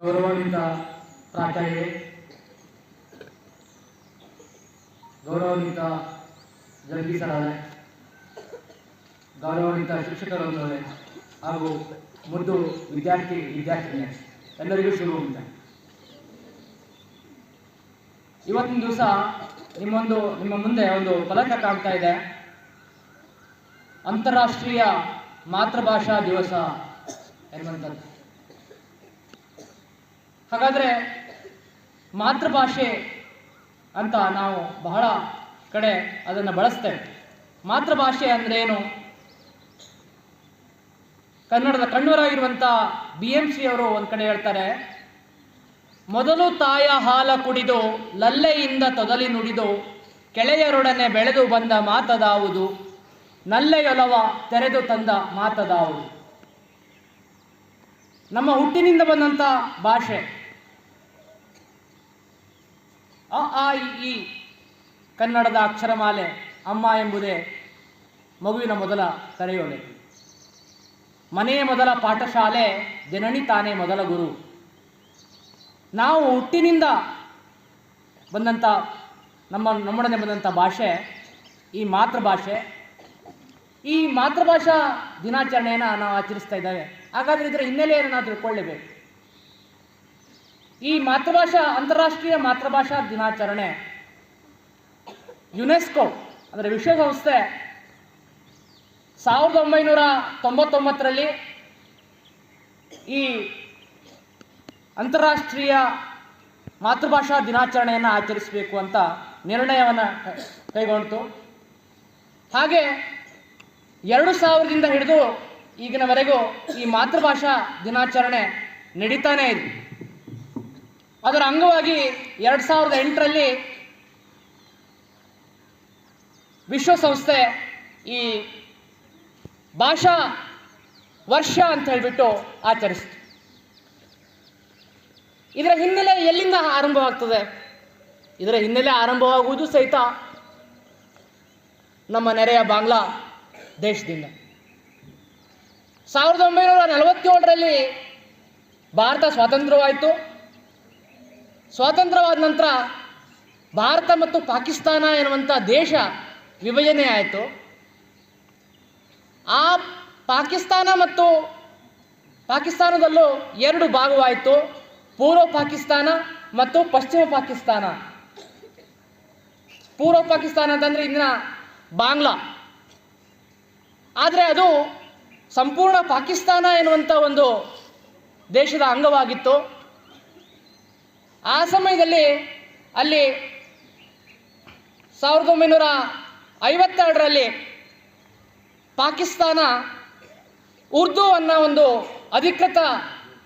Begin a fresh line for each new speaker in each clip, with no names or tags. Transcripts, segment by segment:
ಗೌರವಾನ್ವಿತ ಪ್ರಾಚಾರ್ಯರೇ, ಗೌರವಾನ್ವಿತ ಜಗದೀಶರಾದರೆ ಗೌರವಾನ್ವಿತ ಶಿಕ್ಷಕರೊಂದಿಗೆ ಹಾಗೂ ಮುದ್ದು ವಿದ್ಯಾರ್ಥಿ ವಿದ್ಯಾರ್ಥಿನಿ ಎಲ್ಲರಿಗೂ ಮುಂದೆ ಇವತ್ತಿನ ದಿವಸ ನಿಮ್ಮೊಂದು, ನಿಮ್ಮ ಮುಂದೆ ಒಂದು ಫಲಕ ಕಾಣ್ತಾ ಇದೆ. ಅಂತಾರಾಷ್ಟ್ರೀಯ ಮಾತೃಭಾಷಾ ದಿವಸ ಎನ್ನುವಂಥದ್ದು ಹಾಗಾದರೆ ಮಾತೃಭಾಷೆ ಅಂತ ನಾವು ಬಹಳ ಕಡೆ ಅದನ್ನು ಬಳಸ್ತೇವೆ. ಮಾತೃಭಾಷೆ ಅಂದ್ರೆ ಏನು? ಕನ್ನಡದ ಕಣ್ಣೂರಾಗಿರುವಂಥ ಬಿ ಎಂ ಸಿ ಅವರು ಒಂದು ಕಡೆ ಹೇಳ್ತಾರೆ, ಮೊದಲು ತಾಯ ಹಾಲ ಕುಡಿದು ಲಲ್ಲೆಯಿಂದ ತೊದಲಿ ನುಡಿದು ಕೆಳೆಯರೊಡನೆ ಬೆಳೆದು ಬಂದ ಮಾತದಾವುದು, ನಲ್ಲೆಯೊಲವ ತೆರೆದು ತಂದ ಮಾತದಾವುದು. ನಮ್ಮ ಹುಟ್ಟಿನಿಂದ ಬಂದಂಥ ಭಾಷೆ. ಅ ಆ ಇ ಕನ್ನಡದ ಅಕ್ಷರಮಾಲೆ ಅಮ್ಮ ಎಂಬುದೇ ಮಗುವಿನ ಮೊದಲ ಕರೆಯೋಲೆ. ಮನೆಯ ಮೊದಲ ಪಾಠಶಾಲೆ ಜನನಿ ತಾನೇ ಮೊದಲ ಗುರು. ನಾವು ಹುಟ್ಟಿನಿಂದ ಬಂದಂಥ ನಮ್ಮ, ನಮ್ಮೊಡನೆ ಬಂದಂಥ ಭಾಷೆ ಈ ಮಾತೃಭಾಷೆ. ಈ ಮಾತೃಭಾಷಾ ದಿನಾಚರಣೆಯನ್ನು ನಾವು ಆಚರಿಸ್ತಾ ಇದ್ದೇವೆ. ಹಾಗಾದರೆ ಇದರ ಹಿನ್ನೆಲೆಯನ್ನು ನಾವು ತಿಳ್ಕೊಳ್ಳೇಬೇಕು. ಈ ಮಾತೃಭಾಷಾ, ಅಂತಾರಾಷ್ಟ್ರೀಯ ಮಾತೃಭಾಷಾ ದಿನಾಚರಣೆ, ಯುನೆಸ್ಕೋ, ಅಂದರೆ ವಿಶ್ವಸಂಸ್ಥೆ ಸಾವಿರದ ಒಂಬೈನೂರ ತೊಂಬತ್ತೊಂಬತ್ತರಲ್ಲಿ ಈ ಅಂತಾರಾಷ್ಟ್ರೀಯ ಮಾತೃಭಾಷಾ ದಿನಾಚರಣೆಯನ್ನು ಆಚರಿಸಬೇಕು ಅಂತ ನಿರ್ಣಯವನ್ನು ಕೈಗೊಂಡಿತು. ಹಾಗೆ ಎರಡು ಸಾವಿರದಿಂದ ಹಿಡಿದು ಈಗಿನವರೆಗೂ ಈ ಮಾತೃಭಾಷಾ ದಿನಾಚರಣೆ ನಡೀತಾನೇ ಇದೆ. ಅದರ ಅಂಗವಾಗಿ ಎರಡ್ ಸಾವಿರದ ಎಂಟರಲ್ಲಿ ವಿಶ್ವಸಂಸ್ಥೆ ಈ ಭಾಷಾ ವರ್ಷ ಅಂತ ಹೇಳಿಬಿಟ್ಟು ಆಚರಿಸ್ತು. ಇದರ ಹಿನ್ನೆಲೆ ಎಲ್ಲಿಂದ ಆರಂಭವಾಗ್ತದೆ? ಇದರ ಹಿನ್ನೆಲೆ ಆರಂಭವಾಗುವುದು ಸಹಿತ ನಮ್ಮ ನೆರೆಯ ಬಾಂಗ್ಲಾ ದೇಶದಿಂದ. ಸಾವಿರದ ಒಂಬೈನೂರ ನಲವತ್ತೇಳರಲ್ಲಿ ಭಾರತ ಸ್ವಾತಂತ್ರ್ಯವಾಯಿತು. ಸ್ವಾತಂತ್ರ್ಯವಾದ ನಂತರ ಭಾರತ ಮತ್ತು ಪಾಕಿಸ್ತಾನ ಎನ್ನುವಂಥ ದೇಶ ವಿಭಜನೆ ಆಯಿತು. ಆ ಪಾಕಿಸ್ತಾನ ಮತ್ತು ಪಾಕಿಸ್ತಾನದಲ್ಲೂ ಎರಡು ಭಾಗವಾಯಿತು. ಪೂರ್ವ ಪಾಕಿಸ್ತಾನ ಮತ್ತು ಪಶ್ಚಿಮ ಪಾಕಿಸ್ತಾನ. ಪೂರ್ವ ಪಾಕಿಸ್ತಾನ ಅಂತಂದರೆ ಇಂದಿನ ಬಾಂಗ್ಲಾ. ಆದರೆ ಅದು ಸಂಪೂರ್ಣ ಪಾಕಿಸ್ತಾನ ಎನ್ನುವಂಥ ಒಂದು ದೇಶದ ಅಂಗವಾಗಿತ್ತು. ಆ ಸಮಯದಲ್ಲಿ ಅಲ್ಲಿ ಸಾವಿರದ ಒಂಬೈನೂರ ಐವತ್ತೆರಡರಲ್ಲಿ ಪಾಕಿಸ್ತಾನ ಉರ್ದು ಅನ್ನೋ ಒಂದು ಅಧಿಕೃತ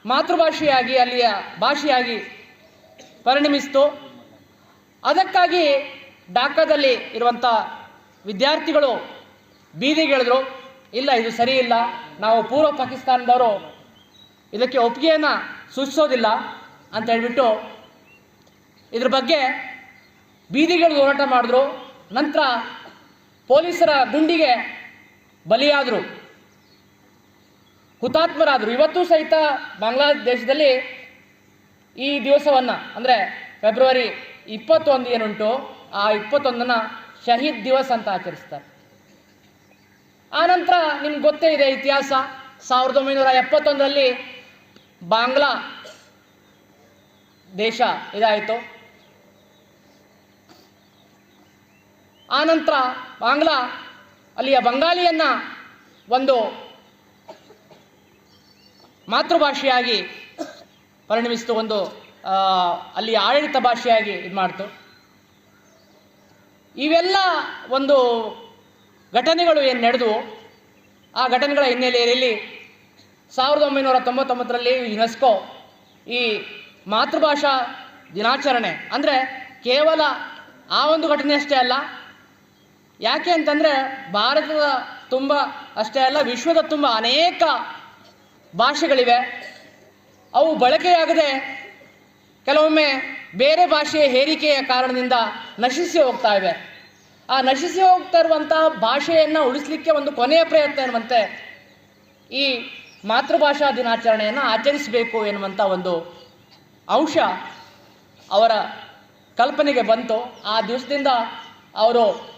ಮಾತೃಭಾಷೆಯಾಗಿ ಅಲ್ಲಿಯ ಭಾಷೆಯಾಗಿ ಪರಿಣಮಿಸಿತು. ಅದಕ್ಕಾಗಿ ಢಾಕಾದಲ್ಲಿ ಇರುವಂಥ ವಿದ್ಯಾರ್ಥಿಗಳು ಬೀದಿಗಿಳಿದ್ರು ಇಲ್ಲ ಇದು ಸರಿ ಇಲ್ಲ, ನಾವು ಪೂರ್ವ ಪಾಕಿಸ್ತಾನದವರು ಇದಕ್ಕೆ ಒಪ್ಪಿಗೆಯನ್ನು ಸೂಚಿಸೋದಿಲ್ಲ ಅಂತ ಹೇಳ್ಬಿಟ್ಟು ಇದ್ರ ಬಗ್ಗೆ ಬೀದಿಗಳು ಹೋರಾಟ ಮಾಡಿದ್ರು. ನಂತರ ಪೊಲೀಸರ ದುಂಡಿಗೆ ಬಲಿಯಾದರು. ಹುತಾತ್ಮರಾದರು. ಇವತ್ತು ಸಹಿತ ಬಾಂಗ್ಲಾದೇಶದಲ್ಲಿ ಈ ದಿವಸವನ್ನು, ಅಂದರೆ ಫೆಬ್ರವರಿ ಇಪ್ಪತ್ತೊಂದು ಏನುಂಟು ಆ ಇಪ್ಪತ್ತೊಂದನ್ನು ಶಹೀದ್ ದಿವಸ್ ಅಂತ ಆಚರಿಸ್ತಾರೆ. ಆನಂತರ ನಿಮ್ಗೆ ಗೊತ್ತೇ ಇದೆ ಇತಿಹಾಸ. ಸಾವಿರದ ಒಂಬೈನೂರ ಎಪ್ಪತ್ತೊಂದರಲ್ಲಿ ಬಾಂಗ್ಲಾ ದೇಶ ಇದಾಯಿತು. ಆನಂತರ ಬಾಂಗ್ಲಾ, ಅಲ್ಲಿಯ ಬಂಗಾಲಿಯನ್ನು ಒಂದು ಮಾತೃಭಾಷೆಯಾಗಿ ಪರಿಣಮಿಸಿತು, ಒಂದು ಅಲ್ಲಿಯ ಆಡಳಿತ ಭಾಷೆಯಾಗಿ ಇದು ಮಾಡ್ತು. ಇವೆಲ್ಲ ಒಂದು ಘಟನೆಗಳು ಏನು ನಡೆದವು? ಆ ಘಟನೆಗಳ ಹಿನ್ನೆಲೆಯಲ್ಲಿ ಸಾವಿರದ ಒಂಬೈನೂರ ತೊಂಬತ್ತೊಂಬತ್ತರಲ್ಲಿ ಯುನೆಸ್ಕೋ ಈ ಮಾತೃಭಾಷಾ ದಿನಾಚರಣೆ, ಅಂದರೆ ಕೇವಲ ಆ ಒಂದು ಘಟನೆ ಅಷ್ಟೇ ಅಲ್ಲ ಯಾಕೆ ಅಂತಂದರೆ ಭಾರತದ ತುಂಬ, ಅಷ್ಟೇ ಅಲ್ಲ, ವಿಶ್ವದ ತುಂಬ ಅನೇಕ ಭಾಷೆಗಳಿವೆ. ಅವು ಬಳಕೆಯಾಗದೆ ಕೆಲವೊಮ್ಮೆ ಬೇರೆ ಭಾಷೆಯ ಹೇರಿಕೆಯ ಕಾರಣದಿಂದ ನಶಿಸಿ ಹೋಗ್ತಾ ಇವೆ. ಆ ನಶಿಸಿ ಹೋಗ್ತಾ ಇರುವಂತಹ ಭಾಷೆಯನ್ನು ಉಳಿಸಲಿಕ್ಕೆ ಒಂದು ಕೊನೆಯ ಪ್ರಯತ್ನ ಎನ್ನುವಂತೆ ಈ ಮಾತೃಭಾಷಾ ದಿನಾಚರಣೆಯನ್ನು ಆಚರಿಸಬೇಕು ಎನ್ನುವಂಥ ಒಂದು ಅಂಶ ಅವರ ಕಲ್ಪನೆಗೆ ಬಂತು. ಆ ದಿವಸದಿಂದ ಅವರು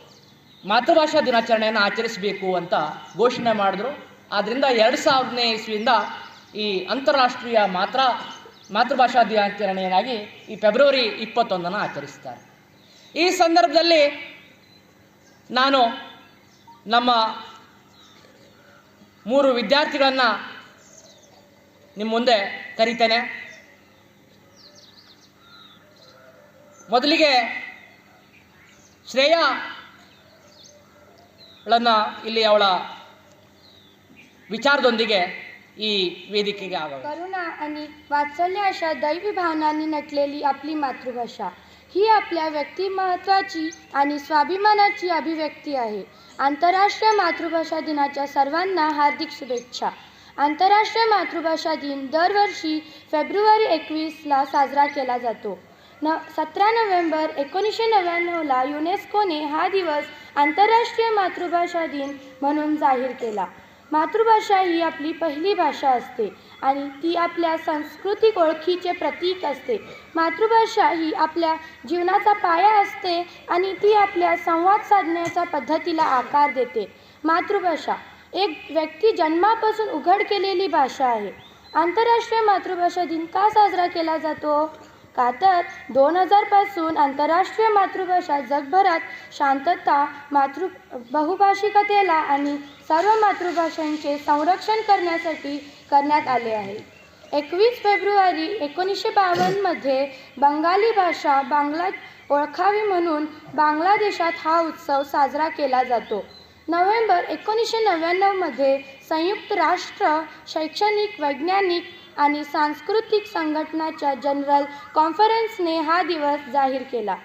ಮಾತೃಭಾಷಾ ದಿನಾಚರಣೆಯನ್ನು ಆಚರಿಸಬೇಕು ಅಂತ ಘೋಷಣೆ ಮಾಡಿದ್ರು. ಆದ್ದರಿಂದ ಎರಡು ಸಾವಿರನೇ ಇಸ್ವಿಯಿಂದ ಈ ಅಂತಾರಾಷ್ಟ್ರೀಯ ಮಾತ್ರ ಮಾತೃಭಾಷಾ ದಿನಾಚರಣೆಯನ್ನಾಗಿ ಈ ಫೆಬ್ರವರಿ ಇಪ್ಪತ್ತೊಂದನ್ನು ಆಚರಿಸ್ತಾರೆ. ಈ ಸಂದರ್ಭದಲ್ಲಿ ನಾನು ನಮ್ಮ ಮೂರು ವಿದ್ಯಾರ್ಥಿಗಳನ್ನು ನಿಮ್ಮ ಮುಂದೆ ಕರೀತೇನೆ. ಮೊದಲಿಗೆ ಶ್ರೇಯಾ ಗಳನ್ನು ಇಲ್ಲಿ ಅವಳ विचारदोंदिगे ಈ ವೇದಿಕೆಗೆ ಆಗಮ
करुणा आणि वात्सल्य अशा दैवी भावनांनी नटलेली आपली मातृभाषा ही आपल्या व्यक्तिमत्वाची आणि स्वाभिमानाची अभिव्यक्ती आहे आंतरराष्ट्रीय मातृभाषा दिनाच्या सर्वांना हार्दिक शुभेच्छा आंतरराष्ट्रीय मातृभाषा दिन दरवर्षी फेब्रुवारी एकवीसला साजरा केला जातो न सतरा नोव्हेंबर एकोणीसशे नव्याण्णवला युनेस्कोने हा दिवस आंतरराष्ट्रीय मातृभाषा दिन म्हणून जाहीर केला. मातृभाषा ही आपली पहिली भाषा असते आणि ती आपल्या सांस्कृतिक ओळखीचे प्रतीक असते. मातृभाषा ही आपल्या जीवनाचा पाया असते आणि ती आपल्या संवाद साधण्याच्या पद्धतीला आकार देते. मातृभाषा एक व्यक्ती जन्मापासून उघड केलेली भाषा आहे. आंतरराष्ट्रीय मातृभाषा दिन का साजरा केला जातो? का तर दोन हजारपासून आंतरराष्ट्रीय मातृभाषा जगभरात शांतता मातृ बहुभाषिकतेला आणि सर्व मातृभाषांचे संरक्षण करण्यासाठी करण्यात आले आहे. एकवीस फेब्रुवारी एकोणीसशे बावन्नमध्ये बंगाली भाषा बांगलात ओळखावी म्हणून बांगलादेशात हा उत्सव साजरा केला जातो. नोव्हेंबर एकोणीसशे नव्याण्णवमध्ये संयुक्त राष्ट्र शैक्षणिक वैज्ञानिक आणि सांस्कृतिक संघटनाच्या जनरल कॉन्फरन्सने हा दिवस जाहीर केला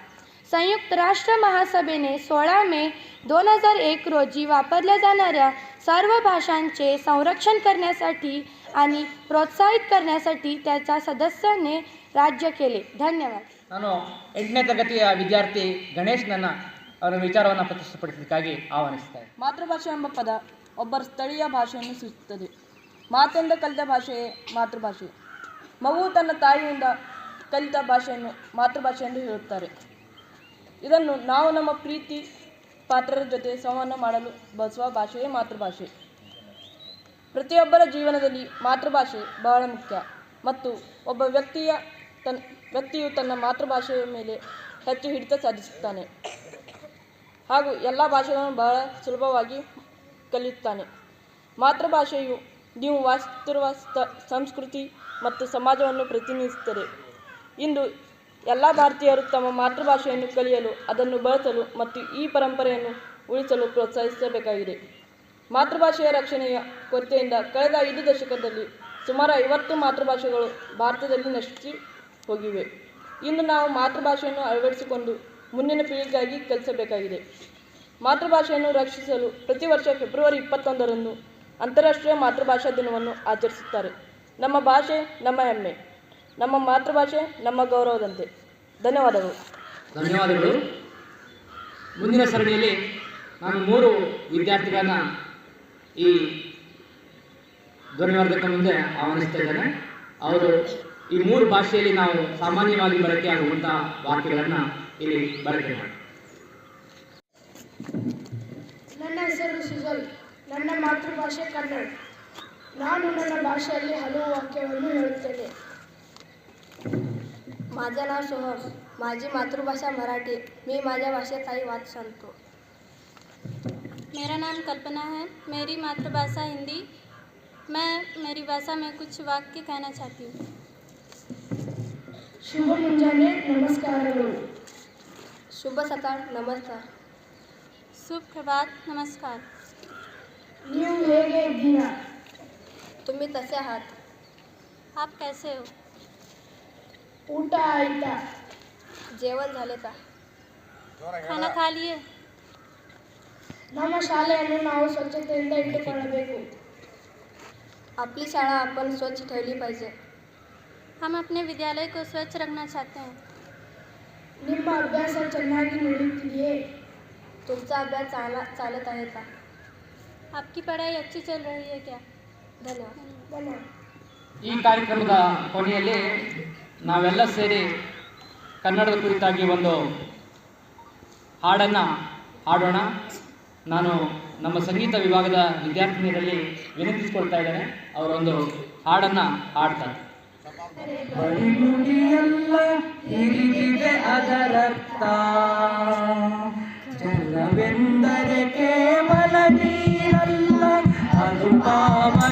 संयुक्त राष्ट्र महासभेने सोळा मे दोन हजार एक रोजी वापरल्या जाणाऱ्या सर्व भाषांचे संरक्षण करण्यासाठी आणि प्रोत्साहित करण्यासाठी त्याच्या सदस्याने राज्य केले धन्यवाद
ನಾನು ಎಂಟನೇ ತರಗತಿಯ ವಿದ್ಯಾರ್ಥಿ ಗಣೇಶ್ನನ್ನು ಅವರ ವಿಚಾರವನ್ನು ಪ್ರತಿಷ್ಠಪಡಿಸಲಿಕ್ಕಾಗಿ ಆಹ್ವಾನಿಸ್ತಾರೆ
ಮಾತೃಭಾಷೆ ಎಂಬ ಪದ ಒಬ್ಬರ ಸ್ಥಳೀಯ ಭಾಷೆಯನ್ನು ಸೂಚಿಸುತ್ತದೆ ಮಾತೆಂದ ಕಲಿತ ಭಾಷೆಯೇ ಮಾತೃಭಾಷೆ. ಮಗು ತನ್ನ ತಾಯಿಯಿಂದ ಕಲಿತ ಭಾಷೆಯನ್ನು ಮಾತೃಭಾಷೆ ಎಂದು ಹೇಳುತ್ತಾರೆ. ಇದನ್ನು ನಾವು ನಮ್ಮ ಪ್ರೀತಿ ಪಾತ್ರರ ಜೊತೆ ಸಂವಹನ ಮಾಡಲು ಬಳಸುವ ಭಾಷೆಯೇ ಮಾತೃಭಾಷೆ. ಪ್ರತಿಯೊಬ್ಬರ ಜೀವನದಲ್ಲಿ ಮಾತೃಭಾಷೆ ಬಹಳ ಮುಖ್ಯ. ಮತ್ತು ಒಬ್ಬ ವ್ಯಕ್ತಿಯ ತನ್, ವ್ಯಕ್ತಿಯು ತನ್ನ ಮಾತೃಭಾಷೆಯ ಮೇಲೆ ಹೆಚ್ಚು ಹಿಡಿತ ಸಾಧಿಸುತ್ತಾನೆ. ಹಾಗೂ ಎಲ್ಲ ಭಾಷೆಗಳನ್ನು ಬಹಳ ಸುಲಭವಾಗಿ ಕಲಿಯುತ್ತಾನೆ. ಮಾತೃಭಾಷೆಯು ನೀವು ವಾಸಿಸುತ್ತಿರುವ ಸ್ಥ, ಸಂಸ್ಕೃತಿ ಮತ್ತು ಸಮಾಜವನ್ನು ಪ್ರತಿನಿಧಿಸುತ್ತದೆ. ಇಂದು ಎಲ್ಲ ಭಾರತೀಯರು ತಮ್ಮ ಮಾತೃಭಾಷೆಯನ್ನು ಕಲಿಯಲು, ಅದನ್ನು ಬಳಸಲು ಮತ್ತು ಈ ಪರಂಪರೆಯನ್ನು ಉಳಿಸಲು ಪ್ರೋತ್ಸಾಹಿಸಬೇಕಾಗಿದೆ. ಮಾತೃಭಾಷೆಯ ರಕ್ಷಣೆಯ ಕೊರತೆಯಿಂದ ಕಳೆದ ಐದು ದಶಕದಲ್ಲಿ ಸುಮಾರು ಐವತ್ತು ಮಾತೃಭಾಷೆಗಳು ಭಾರತದಲ್ಲಿ ನಶಿಸಿ ಹೋಗಿವೆ. ಇಂದು ನಾವು ಮಾತೃಭಾಷೆಯನ್ನು ಅಳವಡಿಸಿಕೊಂಡು ಮುಂದಿನ ಪೀಳಿಗೆಗಾಗಿ ಕಲಿಸಬೇಕಾಗಿದೆ. ಮಾತೃಭಾಷೆಯನ್ನು ರಕ್ಷಿಸಲು ಪ್ರತಿ ವರ್ಷ ಫೆಬ್ರವರಿ ಇಪ್ಪತ್ತೊಂದರಂದು ಅಂತಾರಾಷ್ಟ್ರೀಯ ಮಾತೃಭಾಷಾ ದಿನವನ್ನು ಆಚರಿಸುತ್ತಾರೆ. ನಮ್ಮ ಭಾಷೆ ನಮ್ಮ ಹೆಮ್ಮೆ. ನಮ್ಮ ಮಾತೃಭಾಷೆ ನಮ್ಮ ಗೌರವದಂತೆ. ಧನ್ಯವಾದಗಳು.
ಧನ್ಯವಾದಗಳು. ಮುಂದಿನ ಸರಣಿಯಲ್ಲಿ ನಾನು ಮೂರು ವಿದ್ಯಾರ್ಥಿಗಳನ್ನ ಈ ಧ್ವನಿವರ್ಧಕ ಮುಂದೆ ಆಹ್ವಾನಿಸ್ತಾ ಇದ್ದೇನೆ. ಅವರು ಈ ಮೂರು ಭಾಷೆಯಲ್ಲಿ ನಾವು ಸಾಮಾನ್ಯವಾಗಿ ಬಳಕೆಯಾಗುವಂತಹ ವಾಕ್ಯಗಳನ್ನು ಇಲ್ಲಿ ಬಳಕೆ ಮಾಡಿ
ನನ್ನ ಹೆಸರು ಸುಜಲ್. ನನ್ನ ಮಾತೃಭಾಷೆ ಕನ್ನಡ ನಾನು ನನ್ನ ಭಾಷೆಯಲ್ಲಿ ಹಲವು ವಾಕ್ಯವನ್ನು ಹೇಳುತ್ತೇನೆ
माझं नाव सोहम माझी मातृभाषा मराठी मी माझ्या भाषेत काही वाद सांगतो
मेरा नाम कल्पना है मेरी मातृभाषा हिंदी मैं मेरी भाषा में कुछ वाक्य कहना चाहती हूँ
ಶುಭ ಮುಂಜಾನೆ ನಮಸ್ಕಾರಗಳು
शुभ सकाळ नमस्कार
शुभ प्रभात नमस्कार
ನೀವು ಹೇಗೆ ಇದ್ದೀರಾ
तुम्ही कसे आहात
आप कैसे हो
ಊಟ ಆಯ್ತಾ
जेवण झाले का
खाना खा लिए
ನಮ್ಮ ಶಾಲೆಯನ್ನು ನಾವು ಸ್ವಚ್ಛತೆಯಿಂದ ಇಟ್ಟುಕೊಳ್ಳಬೇಕು
आपली शाळा आपण स्वच्छ ठेवली पाहिजे
हम अपने विद्यालय को स्वच्छ रखना चाहते हैं
ನಿಮ್ಮ ಅಭ್ಯಾಸ ಚೆನ್ನಾಗಿ ನಡೆಯುತ್ತಿದೆಯೇ
तुमचा अभ्यास चांगला चालत आहे का
आपकी पढ़ाई अच्छी चल रही है क्या
धन्यवाद
ಧನ್ಯವಾದ
ಈ ಕಾರ್ಯಕ್ರಮದ ಕೊನೆಯಲ್ಲಿ
ನಾವೆಲ್ಲ ಸೇರಿ ಕನ್ನಡದ ಕುರಿತಾಗಿ ಒಂದು ಹಾಡನ್ನು ಹಾಡೋಣ ನಾನು ನಮ್ಮ ಸಂಗೀತ ವಿಭಾಗದ ವಿದ್ಯಾರ್ಥಿನಿಯರಲ್ಲಿ ವಿನಂತಿಸ್ಕೊಳ್ತಾ ಇದ್ದೇನೆ ಅವರೊಂದು ಹಾಡನ್ನು ಹಾಡ್ತಾರೆ
ಬಡಿಗುಡಿಯಲ್ಲ ಹಿರಿದಿದೆ ಅದರರ್ಥ ಜಲವೆಂದರೆ ಕೇವಲ ನೀರಲ್ಲ ಅದು